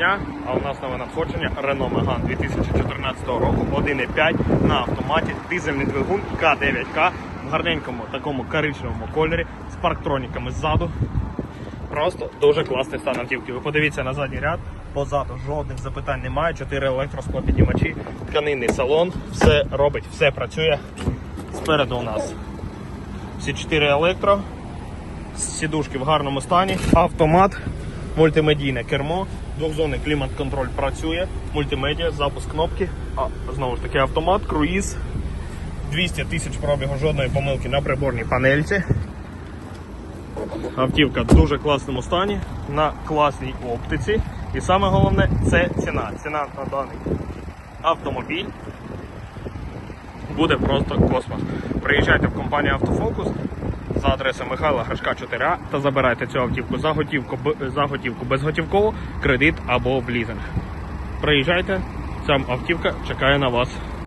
дня, а у нас нове надходження Renault Megane 2014 року 1.5 на автоматі, дизельний двигун К9К в гарненькому такому коричневому кольорі з парктроніками ззаду. Просто дуже класний стан автівки. Ви подивіться на задній ряд, позаду жодних запитань немає. 4 електросклопіднімачі, тканинний салон, все робить, все працює. Спереду у нас всі 4 електро, сідушки в гарному стані, автомат, мультимедійне кермо, двохзонний клімат-контроль працює, мультимедіа, запуск кнопки, а знову ж таки автомат, круїз, 200 тисяч пробігу, жодної помилки на приборній панельці. Автівка в дуже класному стані, на класній оптиці. І саме головне це ціна. Ціна на даний автомобіль буде просто космос. Приїжджайте в компанію Автофокус за адресою Михайла Гришка 4А та забирайте цю автівку за готівку, за готівку безготівково, кредит або в лізинг. Приїжджайте, ця автівка чекає на вас.